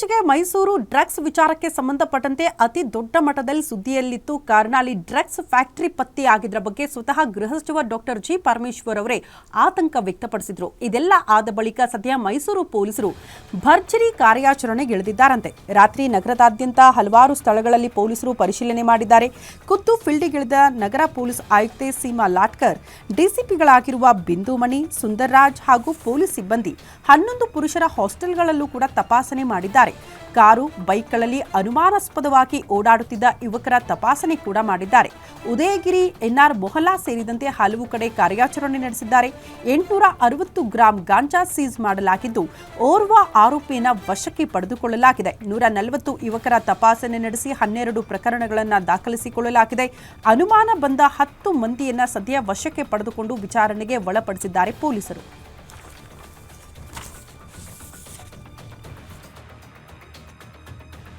ಇತ್ತೀಚೆಗೆ ಮೈಸೂರು ಡ್ರಗ್ಸ್ ವಿಚಾರಕ್ಕೆ ಸಂಬಂಧಪಟ್ಟಂತೆ ಅತಿ ದೊಡ್ಡ ಮಟ್ಟದಲ್ಲಿ ಸುದ್ದಿಯಲ್ಲಿತ್ತು. ಕಾರಣ ಅಲ್ಲಿ ಡ್ರಗ್ಸ್ ಫ್ಯಾಕ್ಟರಿ ಪತ್ತೆಯಾಗಿದ್ರ ಬಗ್ಗೆ ಸ್ವತಃ ಗೃಹ ಸಚಿವ ಡಾಕ್ಟರ್ ಜಿ. ಪರಮೇಶ್ವರ್ ಅವರೇ ಆತಂಕ ವ್ಯಕ್ತಪಡಿಸಿದ್ರು. ಇದೆಲ್ಲ ಆದ ಬಳಿಕ ಸದ್ಯ ಮೈಸೂರು ಪೊಲೀಸರು ಭರ್ಜರಿ ಕಾರ್ಯಾಚರಣೆಗೆ ಇಳಿದಿದ್ದಾರಂತೆ ರಾತ್ರಿ ನಗರದಾದ್ಯಂತ ಹಲವಾರು ಸ್ಥಳಗಳಲ್ಲಿ ಪೊಲೀಸರು ಪರಿಶೀಲನೆ ಮಾಡಿದ್ದಾರೆ. ಖುದ್ದು ಫೀಲ್ಡಿಗಿಳಿದ ನಗರ ಪೊಲೀಸ್ ಆಯುಕ್ತೆ ಸೀಮಾ ಲಾಟ್ಕರ್, ಡಿಸಿಪಿಗಳಾಗಿರುವ ಬಿಂದುಮಣಿ, ಸುಂದರ್ರಾಜ್ ಹಾಗೂ ಪೊಲೀಸ್ ಸಿಬ್ಬಂದಿ ಹನ್ನೊಂದು ಪುರುಷರ ಹಾಸ್ಟೆಲ್ಗಳಲ್ಲೂ ಕೂಡ ತಪಾಸಣೆ ಮಾಡಿದ್ದಾರೆ. ಕಾರು, ಬೈಕ್ಗಳಲ್ಲಿ ಅನುಮಾನಾಸ್ಪದವಾಗಿ ಓಡಾಡುತ್ತಿದ್ದ ಯುವಕರ ತಪಾಸಣೆ ಕೂಡ ಮಾಡಿದ್ದಾರೆ. ಉದಯಗಿರಿ, ಎನ್ಆರ್ ಮೊಹಲ್ಲಾ ಸೇರಿದಂತೆ ಹಲವು ಕಡೆ ಕಾರ್ಯಾಚರಣೆ ನಡೆಸಿದ್ದಾರೆ. ಎಂಟುನೂರ ಅರವತ್ತು ಗ್ರಾಂ ಗಾಂಜಾ ಸೀಸ್ ಮಾಡಲಾಗಿದ್ದು, ಓರ್ವ ಆರೋಪಿಯನ್ನು ವಶಕ್ಕೆ ಪಡೆದುಕೊಳ್ಳಲಾಗಿದೆ. ನೂರ ನಲವತ್ತು ಯುವಕರ ತಪಾಸಣೆ ನಡೆಸಿ ಹನ್ನೆರಡು ಪ್ರಕರಣಗಳನ್ನು ದಾಖಲಿಸಿಕೊಳ್ಳಲಾಗಿದೆ. ಅನುಮಾನ ಬಂದ ಹತ್ತು ಮಂದಿಯನ್ನು ಸದ್ಯ ವಶಕ್ಕೆ ಪಡೆದುಕೊಂಡು ವಿಚಾರಣೆಗೆ ಒಳಪಡಿಸಿದ್ದಾರೆ ಪೊಲೀಸರು.